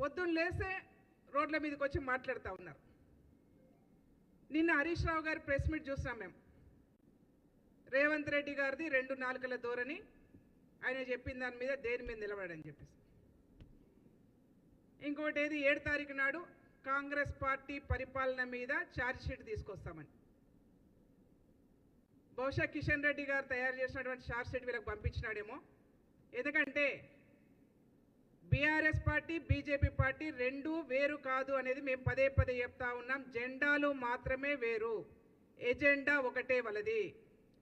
పొద్దున్న లేస్తే రోడ్ల మీదకి వచ్చి మాట్లాడుతూ ఉన్నారు. నిన్న హరీష్ రావు గారి ప్రెస్ మీట్ చూసాం మేము. రేవంత్ రెడ్డి గారిది రెండు నాలుకల ధోరణి. ఆయన చెప్పిన దాని మీద దేని మీద నిలబడని చెప్పేసి. ఇంకోటి ఏది? ఏడు తారీఖు నాడు కాంగ్రెస్ పార్టీ పరిపాలన మీద ఛార్జ్షీట్ తీసుకొస్తామని. బహుశా కిషన్ రెడ్డి గారు తయారు చేసినటువంటి ఛార్జ్షీట్ వీళ్ళకి పంపించినాడేమో. ఎందుకంటే బీఆర్ఎస్ పార్టీ బీజేపీ పార్టీ రెండు వేరు కాదు అనేది మేము పదే పదే చెప్తా ఉన్నాం. జెండాలు మాత్రమే వేరు. ఎజెండా ఒకటే వలది.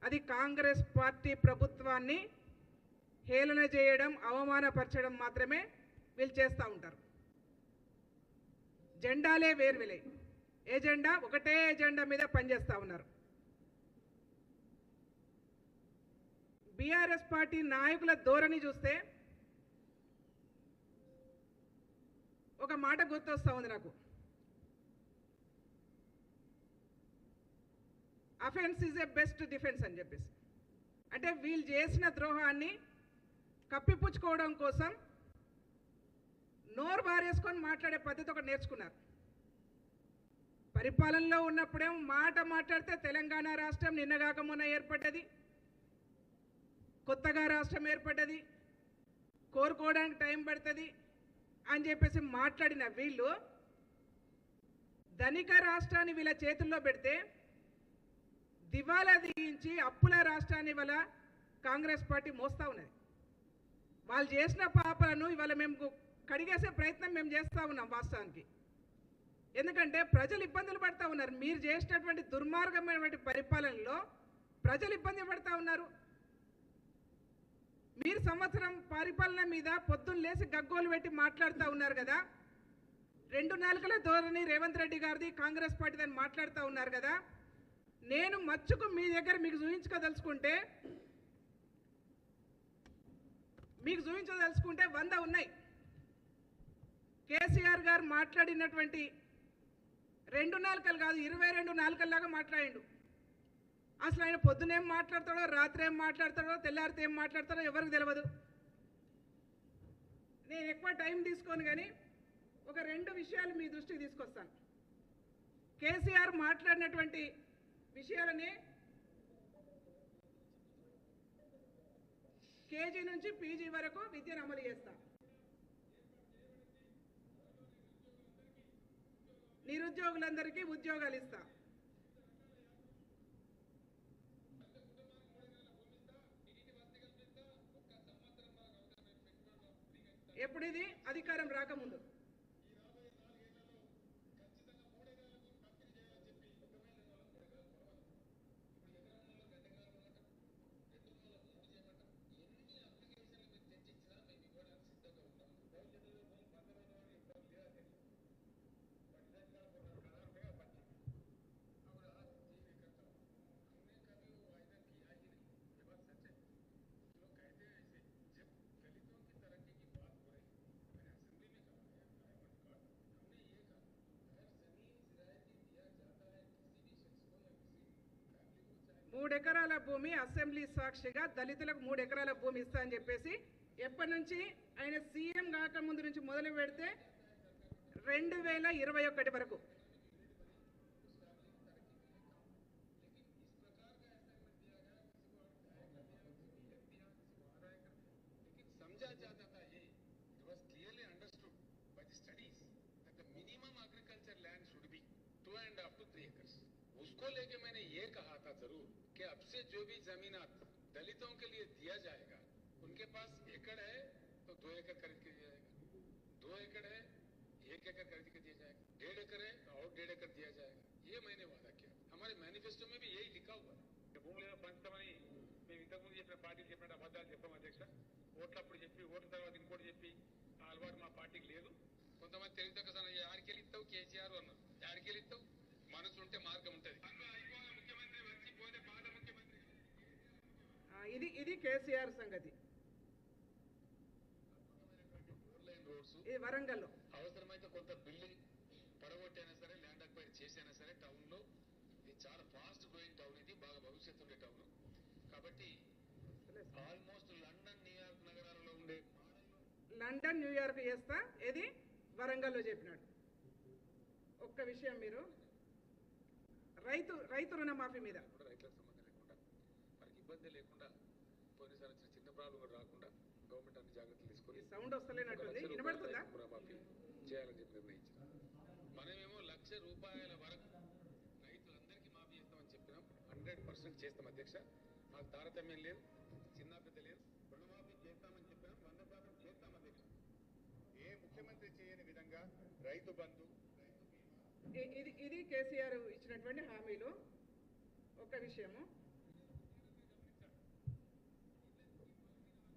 అది కాంగ్రెస్ పార్టీ ప్రభుత్వాన్ని హేళన చేయడం అవమానపరచడం మాత్రమే వీళ్ళు చేస్తూ ఉంటారు. జెండాలే వేరువిలే ఎజెండా ఒకటే ఎజెండా మీద పనిచేస్తూ ఉన్నారు. బీఆర్ఎస్ పార్టీ నాయకుల ధోరణి చూస్తే ఒక మాట గుర్తొస్తా ఉంది నాకు. Offence is a best defence అని చెప్పేసి. అంటే వీళ్ళు చేసిన ద్రోహాన్ని కప్పిపుచ్చుకోవడం కోసం నోరు బారేసుకొని మాట్లాడే పద్ధతి ఒకటి నేర్చుకున్నారు. పరిపాలనలో ఉన్నప్పుడేమో మాట మాట్లాడితే తెలంగాణ రాష్ట్రం నిన్నగాక మొన్న ఏర్పడ్డది. కొత్తగా రాష్ట్రం ఏర్పడ్డది. కోరుకోవడానికి టైం పడుతుంది. అని చెప్పేసి మాట్లాడిన వీళ్ళు ధనిక రాష్ట్రాన్ని వీళ్ళ చేతుల్లో పెడితే దివాలా దిగించి అప్పుల రాష్ట్రాన్ని ఇవాళ కాంగ్రెస్ పార్టీ మోస్తా ఉన్నది. వాళ్ళు చేసిన పాపలను ఇవాళ మేము కడిగేసే ప్రయత్నం మేము చేస్తూ ఉన్నాం వాస్తవానికి. ఎందుకంటే ప్రజలు ఇబ్బందులు పడతా ఉన్నారు. మీరు చేసినటువంటి దుర్మార్గమైనటువంటి పరిపాలనలో ప్రజలు ఇబ్బంది పడతా ఉన్నారు. మీరు సంవత్సరం పరిపాలన మీద పొద్దున్న లేసి గగ్గోలు పెట్టి మాట్లాడుతూ ఉన్నారు కదా. రెండు నాలుకల ధోరణి రేవంత్ రెడ్డి గారిది కాంగ్రెస్ పార్టీ అని మాట్లాడుతూ ఉన్నారు కదా. నేను మచ్చుకు మీ దగ్గర మీకు చూపించుకోదలుచుకుంటే మీకు చూపించదలుచుకుంటే వంద ఉన్నాయి. కేసీఆర్ గారు మాట్లాడినటువంటి రెండు నాలుకలు కాదు ఇరవై రెండు నాలుకల్లాగా మాట్లాడిండు. అసలు ఆయన పొద్దునేం మాట్లాడతాడో రాత్రి ఏం మాట్లాడతాడో తెల్లారితే ఏం మాట్లాడతాడో ఎవరికి తెలియదు నేను ఎక్కువ టైం తీసుకోను కానీ ఒక రెండు విషయాలు మీ దృష్టికి తీసుకొస్తాను. కేసీఆర్ మాట్లాడినటువంటి విషయాలని కేజీ నుంచి పీజీ వరకు విద్యను అమలు చేస్తాం. నిరుద్యోగులందరికీ ఉద్యోగాలు ఇస్తాను ఇది అధికారం రాకముందు. మూడు ఎకరాల భూమి అసెంబ్లీ సాక్షిగా దళితులకు మూడు ఎకరాల భూమి ఇస్తా అని చెప్పేసి ఎప్పటి నుంచి ఆయన సీఎం కాకముందు నుంచి మొదలు పెడితే రెండు వేల ఇరవై ఒకటి వరకు समझा जाता था ये it was clearly understood by the studies that the minimum agriculture land should be two and a half to three acres उसको लेके मैंने ये कहा था जरूर कि अब से जो भी जमीनात दलितों के लिए दिया जाएगा उनके पास एकड़ है तो दो एकड़ खरीद के दिया जाएगा दो एकड़ है एक एकड़ खरीद के दिया जाएगा डेढ़ एकड़ है तो और डेढ़ एकड़ दिया जाएगा ये मैंने वादा किया हमारे मैनिफेस्टो में भी यही लिखा हुआ है భూములు ఏదో పంచుతామని మేము ఇంతకుముందు చెప్పిన పార్టీలు చెప్పిన అబద్ధాలు చెప్పాం అధ్యక్ష ఓట్లప్పుడు చెప్పి ఓట్ల తర్వాత ఇంకోటి చెప్పి ఆ అలవాటు మా పార్టీకి లేదు కొంతమంది తెలివితక్క సన్న ఆడికెళ్ళి ఇస్తావు కేసీఆర్ అన్నారు ఆడికెళ్ళి ఇస్తావు మనసు ఉంటే మార్గం ఉంటది ఇది ఇది కేసీఆర్ సంగతి. ఇది వరంగల్లో. అవసరమైతే కొంత బిల్డింగ్ పడగొట్టైనా సరే ల్యాండ్ అక్వైర్ చేసైనా సరే టౌన్లో ఇది చాలా ఫాస్ట్ గ్రోయింగ్ టౌన్ ఇది బాగా భవిష్యత్తు ఉండే టౌన్ కాబట్టి ఆల్మోస్ట్ లండన్ న్యూయార్క్ నగరాలలో ఉండే లండన్ న్యూయార్క్ చేస్తా. ఇది వరంగల్లో చెప్పినాడు. ఒక్క విషయం మీరు. రైతు రైతు రుణమాఫీ మీద. రైతులకు సంబంధం లేకుండా మనకి ఇబ్బంది లేకుండా వచ్చిన చిన్న ప్రాబ్లం కూడా రాకుండా గవర్నమెంట్ అన్ని జాగ్రత్తలు తీసుకొని సౌండ్ రుణమాఫీ చేయాలని చెప్పి నిర్ణయించాం మనమేమో లక్ష రూపాయల వరకు రైతులందరికీ మాఫీ చేస్తామని చెప్పినాం. హండ్రెడ్ పర్సెంట్ చేస్తాం అధ్యక్ష. మాకు తారతమ్యం లేదు చిన్న పెద్ద లేదు. రుణమాఫీ చేస్తామని చెప్పినాం వంద శాతం చేస్తాం అధ్యక్ష. ఏ ముఖ్యమంత్రి చేయని విధంగా రైతు బంధు ఇది ఇది కేసీఆర్ ఇచ్చినటువంటి హామీలు. ఒక విషయము.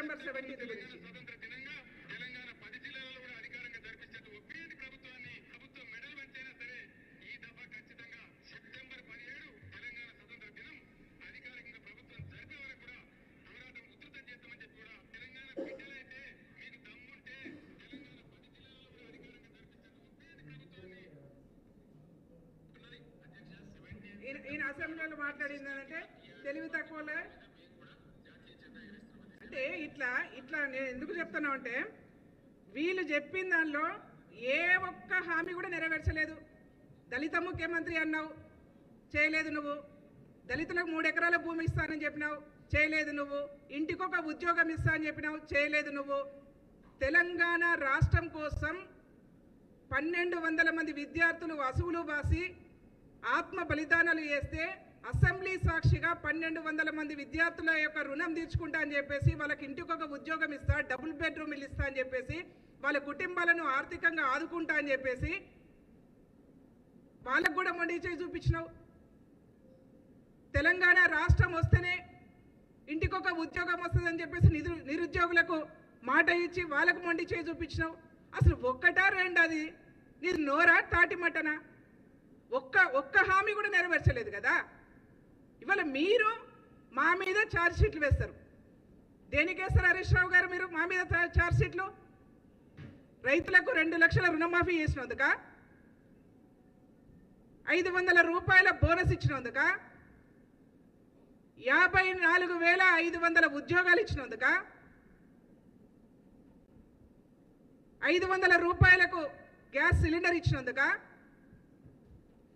ఉన్నది అధ్యక్ష సెవెంటీ ఈయన ఈయన అసెంబ్లీలో మాట్లాడింది అంటే తెలివి తక్కువలే. అంటే ఇట్లా ఇట్లా నేను ఎందుకు చెప్తున్నా అంటే వీళ్ళు చెప్పిన దానిలో ఏ ఒక్క హామీ కూడా నెరవేర్చలేదు. దళిత ముఖ్యమంత్రి అన్నావు? చేయలేదు నువ్వు. దళితులకు మూడు ఎకరాల భూమి ఇస్తానని చెప్పినావు? చేయలేదు నువ్వు. ఇంటికొక ఉద్యోగం ఇస్తా అని చెప్పినావు? చేయలేదు నువ్వు. తెలంగాణ రాష్ట్రం కోసం పన్నెండు వందల మంది విద్యార్థులు అసువులు బాసి ఆత్మ బలిదానాలు చేస్తే అసెంబ్లీ సాక్షిగా పన్నెండు వందల మంది విద్యార్థుల యొక్క రుణం తీర్చుకుంటా అని చెప్పేసి వాళ్ళకి ఇంటికి ఒక ఉద్యోగం ఇస్తా డబుల్ బెడ్రూమ్ ఇల్లు ఇస్తా అని చెప్పేసి వాళ్ళ కుటుంబాలను ఆర్థికంగా ఆదుకుంటా అని చెప్పేసి వాళ్ళకు కూడా మొండి చేయి చూపించినావు. తెలంగాణ రాష్ట్రం వస్తేనే ఇంటికొక ఉద్యోగం వస్తుందని చెప్పేసి నిరు నిరుద్యోగులకు మాట ఇచ్చి వాళ్ళకు మొండి చేయి చూపించినావు. అసలు ఒక్కటా రెండు అది? నీది నోరా తాటి మటనా? ఒక్క ఒక్క హామీ కూడా నెరవేర్చలేదు కదా? ఇవాళ మీరు మా మీద ఛార్జ్ షీట్లు వేస్తారు. దేనికి వేస్తారు హరీష్ రావు గారు మీరు మా మీద చా- ఛార్జ్ షీట్లు రైతులకు రెండు లక్షల రుణమాఫీ చేసినందుక? ఐదు వందల రూపాయల బోనస్ ఇచ్చినందుక? యాభై నాలుగు వేల ఐదు వందల ఉద్యోగాలు ఇచ్చినందుక? ఐదు వందల రూపాయలకు గ్యాస్ సిలిండర్ ఇచ్చినందుక?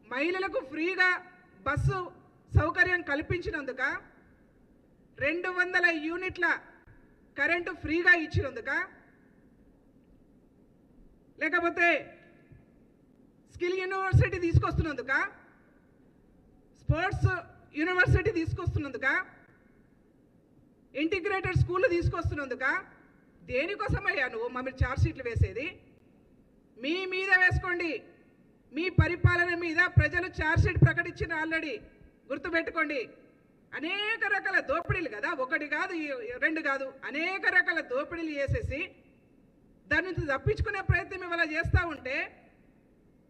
మహిళలకు ఫ్రీగా బస్సు సౌకర్యం కల్పించినందుక రెండు వందల యూనిట్ల కరెంటు ఫ్రీగా ఇచ్చినందుక లేకపోతే స్కిల్ యూనివర్సిటీ తీసుకొస్తున్నందుక స్పోర్ట్స్ యూనివర్సిటీ తీసుకొస్తున్నందుక ఇంటిగ్రేటెడ్ స్కూల్ తీసుకొస్తున్నందుక దేనికోసమయ్యా నువ్వు మమ్మల్ని మీరు ఛార్జ్ షీట్లు వేసేది? మీ మీద వేసుకోండి. మీ పరిపాలన మీద ప్రజలు ఛార్జ్ షీట్ ప్రకటించిన ఆల్రెడీ. గుర్తుపెట్టుకోండి. అనేక రకాల దోపిడీలు కదా? ఒకటి కాదు రెండు కాదు. అనేక రకాల దోపిడీలు చేసేసి దాని నుంచి తప్పించుకునే ప్రయత్నం ఇవాళ చేస్తూ ఉంటే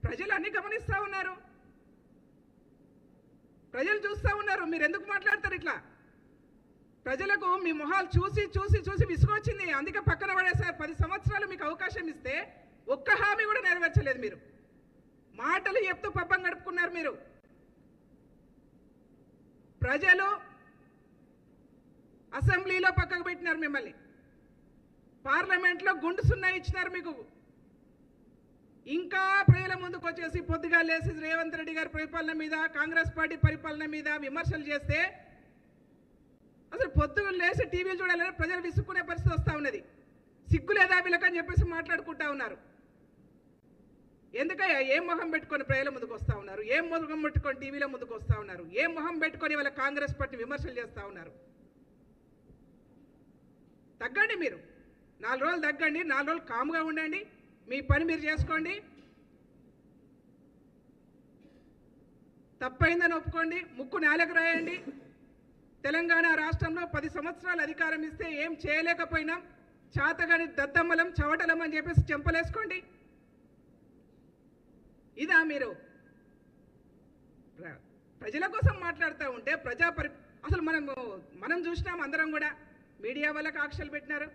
ప్రజలు అన్ని గమనిస్తూ ఉన్నారు. ప్రజలు చూస్తూ ఉన్నారు. మీరు ఎందుకు మాట్లాడతారు ఇట్లా? ప్రజలకు మీ మొహాలు చూసి చూసి చూసి విసుగొచ్చింది అందుకే పక్కన పడేసారు పది సంవత్సరాలు మీకు అవకాశం ఇస్తే ఒక్క హామీ కూడా నెరవేర్చలేదు మీరు. మాటలు చెప్తూ పబ్బం గడుపుకున్నారు మీరు. ప్రజలు అసెంబ్లీలో పక్కకు పెట్టినారు మిమ్మల్ని. పార్లమెంట్లో గుండు సున్నా ఇచ్చినారు మీకు. ఇంకా ప్రజల ముందుకు వచ్చేసి పొద్దుగా లేసి రేవంత్ రెడ్డి గారి పరిపాలన మీద కాంగ్రెస్ పార్టీ పరిపాలన మీద విమర్శలు చేస్తే అసలు పొద్దుగా లేచి టీవీలు చూడాలని ప్రజలు విసుక్కునే పరిస్థితి వస్తూ ఉన్నది. సిగ్గు లేదా వీళ్ళకని చెప్పేసి మాట్లాడుకుంటా ఉన్నారు. ఎందుకయ్యా? ఏం మొహం పెట్టుకొని ప్రజల ముందుకు వస్తూ ఉన్నారు? ఏం మొహం పెట్టుకొని టీవీలో ముందుకు వస్తూ ఉన్నారు? ఏం మొహం పెట్టుకొని వాళ్ళ కాంగ్రెస్ పార్టీ విమర్శలు చేస్తూ ఉన్నారు? తగ్గండి మీరు. నాలుగు రోజులు తగ్గండి. నాలుగు రోజులు కాముగా ఉండండి. మీ పని మీరు చేసుకోండి. తప్పైందని ఒప్పుకోండి. ముక్కు నేలకు రాయండి. తెలంగాణ రాష్ట్రంలో పది సంవత్సరాలు అధికారం ఇస్తే ఏం చేయలేకపోయినాం. చాతగాని దద్దమ్మలం చవటలం అని చెప్పేసి చెంపలేసుకోండి. ఇదా మీరు. ప్రజల కోసం మాట్లాడుతూ ఉంటే ప్రజా పరి అసలు మనం మనం చూసినాం అందరం కూడా. మీడియా వాళ్ళకి ఆక్షలు పెట్టినారు.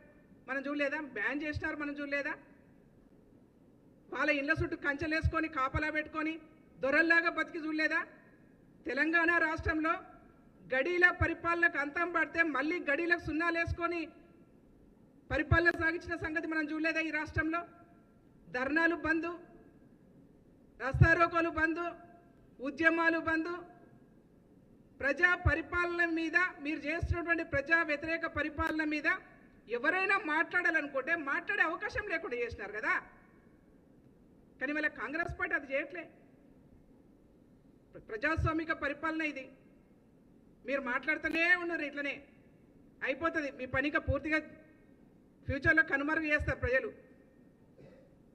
మనం చూడలేదా? బ్యాన్ చేసినారు మనం చూడలేదా? వాళ్ళ ఇళ్ళ చుట్టూ కంచెలేసుకొని కాపలా పెట్టుకొని దొరల్లాగా బతికి చూడలేదా? తెలంగాణ రాష్ట్రంలో గడీల పరిపాలనకు అంతం పడితే మళ్ళీ గడీలకు సున్నాలు వేసుకొని పరిపాలన సాగించిన సంగతి మనం చూడలేదా ఈ రాష్ట్రంలో? ధర్నాలు బంద్ రస్తారోకోలు బంద్ ఉద్యమాలు బంద్ ప్రజా పరిపాలన మీద మీరు చేస్తున్నటువంటి ప్రజా వ్యతిరేక పరిపాలన మీద ఎవరైనా మాట్లాడాలనుకుంటే మాట్లాడే అవకాశం లేకుండా చేసినారు కదా. కానీ వాళ్ళ కాంగ్రెస్ పార్టీ అది చేయట్లే. ప్రజాస్వామిక పరిపాలన ఇది. మీరు మాట్లాడుతూనే ఉన్నారు ఇట్లనే. అయిపోతుంది. మీ పనిక పూర్తిగా ఫ్యూచర్లో కనుమరుగు చేస్తారు ప్రజలు.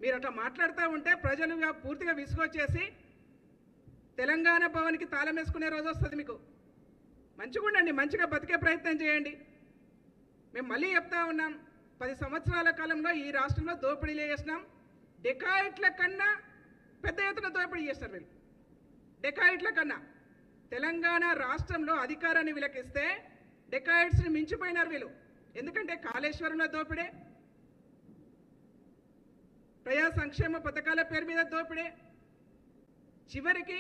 మీరు అట్లా మాట్లాడుతూ ఉంటే ప్రజలు పూర్తిగా విసుగొచ్చేసి తెలంగాణ భవన్కి తాళం వేసుకునే రోజు వస్తుంది మీకు. మంచిగా ఉండండి మంచిగా బతికే ప్రయత్నం చేయండి. మేము మళ్ళీ చెప్తా ఉన్నాం పది సంవత్సరాల కాలంలో ఈ రాష్ట్రంలో దోపిడీలు చేసినాం. డెకాయిట్ల కన్నా పెద్ద ఎత్తున దోపిడీ చేస్తారు వీళ్ళు. డెకాయిట్ల కన్నా. తెలంగాణ రాష్ట్రంలో అధికారాన్ని విలకిస్తే డెకాయిట్స్ని మించిపోయినారు వీళ్ళు. ఎందుకంటే కాళేశ్వరంలో దోపిడే ప్రజా సంక్షేమ పథకాల పేరు మీద దోపిడే. చివరికి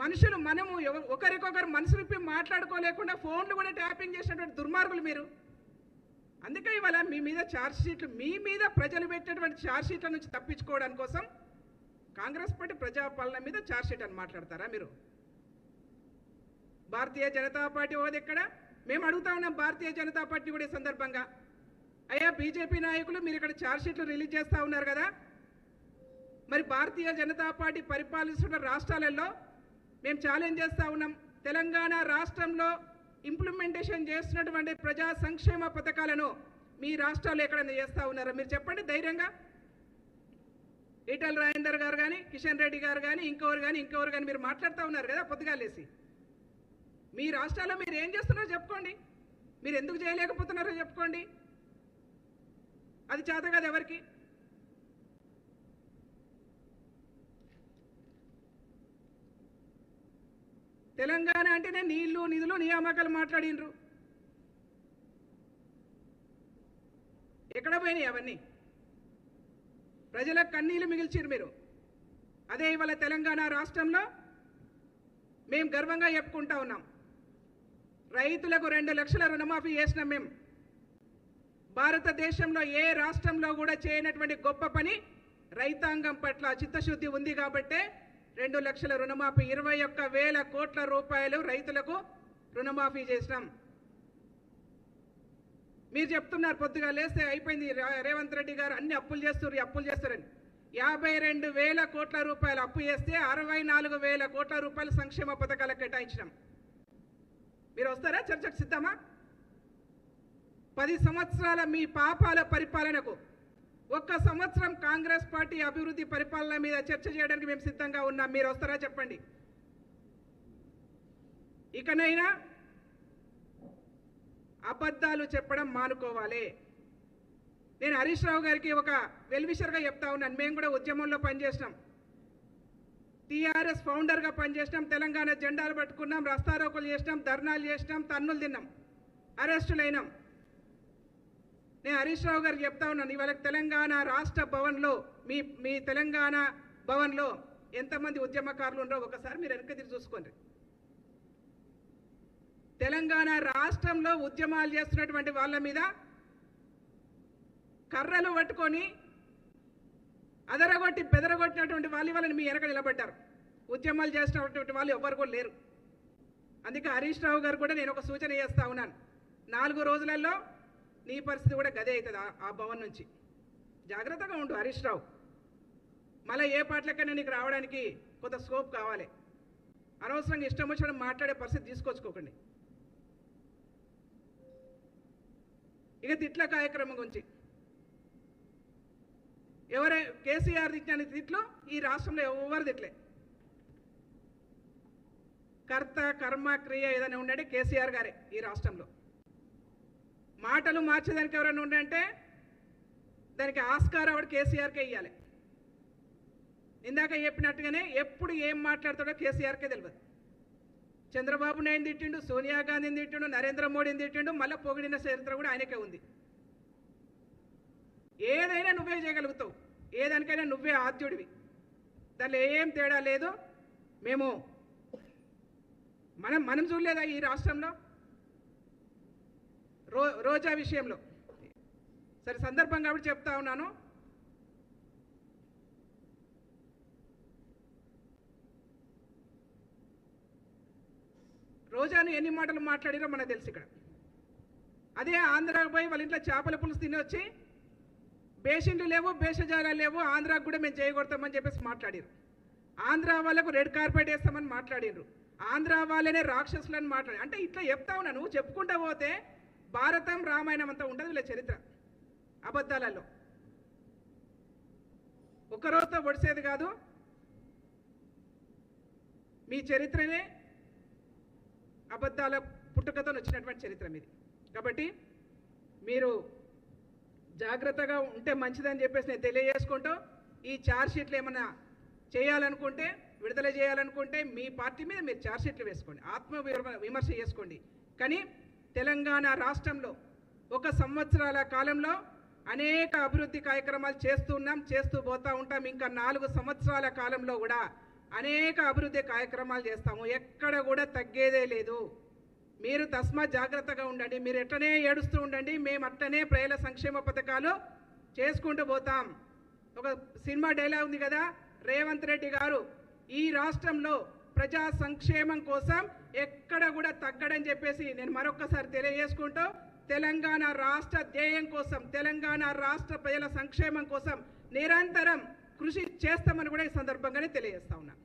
మనుషులు మనము ఒకరికొకరు మనసు విప్పి మాట్లాడుకోలేకుండా ఫోన్లు కూడా ట్యాపింగ్ చేసినటువంటి దుర్మార్గులు మీరు. అందుకే ఇవాళ మీ మీద ఛార్జ్ షీట్లు మీ మీద ప్రజలు పెట్టినటువంటి ఛార్జ్ షీట్ల నుంచి తప్పించుకోవడం కోసం కాంగ్రెస్ పార్టీ ప్రజాపాలన మీద ఛార్జ్ షీట్ అని మాట్లాడతారా మీరు? భారతీయ జనతా పార్టీ ఓది ఎక్కడ? మేము అడుగుతా ఉన్నాం భారతీయ జనతా పార్టీ కూడా ఈ సందర్భంగా. అయ్యా బీజేపీ నాయకులు మీరు ఇక్కడ ఛార్జ్షీట్లు రిలీజ్ చేస్తూ ఉన్నారు కదా? మరి భారతీయ జనతా పార్టీ పరిపాలిస్తున్న రాష్ట్రాలలో మేము ఛాలెంజ్ చేస్తూ ఉన్నాం. తెలంగాణ రాష్ట్రంలో ఇంప్లిమెంటేషన్ చేస్తున్నటువంటి ప్రజా సంక్షేమ పథకాలను మీ రాష్ట్రాల్లో ఎక్కడైనా చేస్తూ ఉన్నారా? మీరు చెప్పండి ధైర్యంగా. ఈటల రాజేందర్ గారు కానీ కిషన్ రెడ్డి గారు కానీ ఇంకెవరు కానీ ఇంకెవరు కానీ మీరు మాట్లాడుతూ ఉన్నారు కదా పొద్దుగాలేసి మీ రాష్ట్రాల్లో మీరు ఏం చేస్తున్నారో చెప్పుకోండి. మీరు ఎందుకు చేయలేకపోతున్నారో చెప్పుకోండి. అది చేత కాదు ఎవరికి? తెలంగాణ అంటేనే నీళ్ళు నిధులు నియామకాలు మాట్లాడినరు. ఎక్కడ పోయినాయి అవన్నీ? ప్రజలకు కన్నీళ్ళు మిగిల్చిరు మీరు. అదే ఇవాళ తెలంగాణ రాష్ట్రంలో మేము గర్వంగా చెప్పుకుంటా ఉన్నాం. రైతులకు రెండు లక్షల రుణమాఫీ చేసినాం మేము. భారతదేశంలో ఏ రాష్ట్రంలో కూడా చేయనటువంటి గొప్ప పని రైతాంగం పట్ల చిత్తశుద్ధి ఉంది కాబట్టే రెండు లక్షల రుణమాఫీ ఇరవై ఒక్క వేల కోట్ల రూపాయలు రైతులకు రుణమాఫీ చేసినాం. మీరు చెప్తున్నారు పొద్దుగా లేస్తే అయిపోయింది. రేవంత్ రెడ్డి గారు అన్ని అప్పులు చేస్తున్నారు అప్పులు చేస్తారని. యాభై రెండు వేల కోట్ల రూపాయలు అప్పు చేస్తే అరవై నాలుగు వేల కోట్ల రూపాయలు సంక్షేమ పథకాలకు కేటాయించినాం. మీరు వస్తారా? చర్చకు సిద్ధమా? పది సంవత్సరాల మీ పాపాల పరిపాలనకు ఒక్క సంవత్సరం కాంగ్రెస్ పార్టీ అభివృద్ధి పరిపాలన మీద చర్చ చేయడానికి మేము సిద్ధంగా ఉన్నాం. మీరు వస్తారా చెప్పండి. ఇకనైనా అబద్ధాలు చెప్పడం మానుకోవాలి. నేను హరీష్ రావు గారికి ఒక వెల్విషర్గా చెప్తా ఉన్నాను. మేము కూడా ఉద్యమంలో పనిచేసినాం. టీఆర్ఎస్ ఫౌండర్గా పనిచేసినాం. తెలంగాణ జెండాలు పట్టుకున్నాం. రస్తారోకలు చేసినాం. ధర్నాలు చేసినాం. తన్నులు తిన్నాం. అరెస్టులైనాం. నేను హరీష్ రావు గారికి చెప్తా ఉన్నాను ఇవాళ తెలంగాణ రాష్ట్ర భవన్లో మీ మీ తెలంగాణ భవన్లో ఎంతమంది ఉద్యమకారులు ఉన్నారో ఒకసారి మీరు వెనక తిరిగి చూసుకోండి. తెలంగాణ రాష్ట్రంలో ఉద్యమాలు చేస్తున్నటువంటి వాళ్ళ మీద కర్రలు పట్టుకొని అదరగొట్టి బెదరగొట్టినటువంటి వాళ్ళు వాళ్ళని మీ వెనక నిలబడ్డారు. ఉద్యమాలు చేసినటువంటి వాళ్ళు ఎవ్వరు కూడా లేరు. అందుకే హరీష్ రావు గారు కూడా నేను ఒక సూచన చేస్తా ఉన్నాను. నాలుగు రోజులలో నీ పరిస్థితి కూడా గదే అవుతుంది ఆ- భవన్ నుంచి. జాగ్రత్తగా ఉండు హరీష్ రావు. మళ్ళీ ఏ పాటలకైనా నీకు రావడానికి కొంత స్కోప్ కావాలి. అనవసరంగా ఇష్టం వచ్చిన మాట్లాడే పరిస్థితి తీసుకొచ్చుకోకండి. ఇక తిట్ల కార్యక్రమం గురించి. ఎవరే కేసీఆర్ తిట్టిన తిట్లు ఈ రాష్ట్రంలో ఎవరు తిట్లే కర్త కర్మ క్రియ ఏదైనా ఉండే కేసీఆర్ గారే ఈ రాష్ట్రంలో. మాటలు మార్చేదానికి ఎవరైనా ఉండంటే దానికి ఆస్కారం ఆవిడ కేసీఆర్కే ఇవ్వాలి ఇందాక చెప్పినట్టుగానే ఎప్పుడు ఏం మాట్లాడతాడో కేసీఆర్కే తెలియదు చంద్రబాబు నాయుడు తిట్టిండు సోనియా గాంధీని తిట్టిండు నరేంద్ర మోడీని తిట్టిండు మళ్ళీ పొగిడిన చరిత్ర కూడా ఆయనకే ఉంది. ఏదైనా నువ్వే చేయగలుగుతావు. ఏదానికైనా నువ్వే ఆద్యుడివి. దానిలో ఏం తేడా లేదు. మేము మనం మనం చూడలేదా ఈ రాష్ట్రంలో? రో రోజా విషయంలో. సరే సందర్భం కాబట్టి చెప్తా ఉన్నాను. రోజాను ఎన్ని మాటలు మాట్లాడిరో మనకు తెలుసు ఇక్కడ. అదే ఆంధ్రాకు పోయి వాళ్ళ ఇంట్లో చేపల పులుసు తిని వచ్చి బేషిండ్లు లేవు బేషజారాలు లేవు ఆంధ్రాకు కూడా మేము చేయగొడతామని చెప్పేసి మాట్లాడారు. ఆంధ్ర వాళ్ళకు రెడ్ కార్పెట్ వేస్తామని మాట్లాడినారు ఆంధ్ర వాళ్ళనే రాక్షసులని మాట్లాడి అంటే ఇట్లా చెప్తా ఉన్నా నువ్వు చెప్పుకుంటా పోతే భారతం రామాయణం అంతా ఉండదు వీళ్ళ చరిత్ర. అబద్ధాలలో. ఒక రోజుతో పొడిసేది కాదు. మీ చరిత్రనే అబద్ధాల పుట్టుకతో వచ్చినటువంటి చరిత్ర మీది. కాబట్టి మీరు జాగ్రత్తగా ఉంటే మంచిదని చెప్పేసి నేను తెలియజేసుకుంటూ ఈ ఛార్జ్ షీట్లు చేయాలనుకుంటే విడుదల చేయాలనుకుంటే మీ పార్టీ మీద మీరు ఛార్జ్ షీట్లు వేసుకోండి. ఆత్మ విమర్శ చేసుకోండి. కానీ తెలంగాణ రాష్ట్రంలో ఒక సంవత్సరాల కాలంలో అనేక అభివృద్ధి కార్యక్రమాలు చేస్తున్నాం చేస్తూ పోతూ ఉంటాం. ఇంకా నాలుగు సంవత్సరాల కాలంలో కూడా అనేక అభివృద్ధి కార్యక్రమాలు చేస్తాము. ఎక్కడ కూడా తగ్గేదే లేదు. మీరు తస్మా జాగ్రత్తగా ఉండండి. మీరు ఎట్టనే ఏడుస్తూ ఉండండి. మేము అట్టనే ప్రజల సంక్షేమ పథకాలు చేసుకుంటూ పోతాం. ఒక సినిమా డైలాగ్ ఉంది కదా రేవంత్ రెడ్డి గారు ఈ రాష్ట్రంలో ప్రజా సంక్షేమం కోసం ఎక్కడ కూడా తగ్గడని చెప్పేసి నేను మరొకసారి తెలియజేసుకుంటూ తెలంగాణ రాష్ట్ర ధ్యేయం కోసం తెలంగాణ రాష్ట్ర ప్రజల సంక్షేమం కోసం నిరంతరం కృషి చేస్తామని కూడా ఈ సందర్భంగానే తెలియజేస్తా ఉన్నాను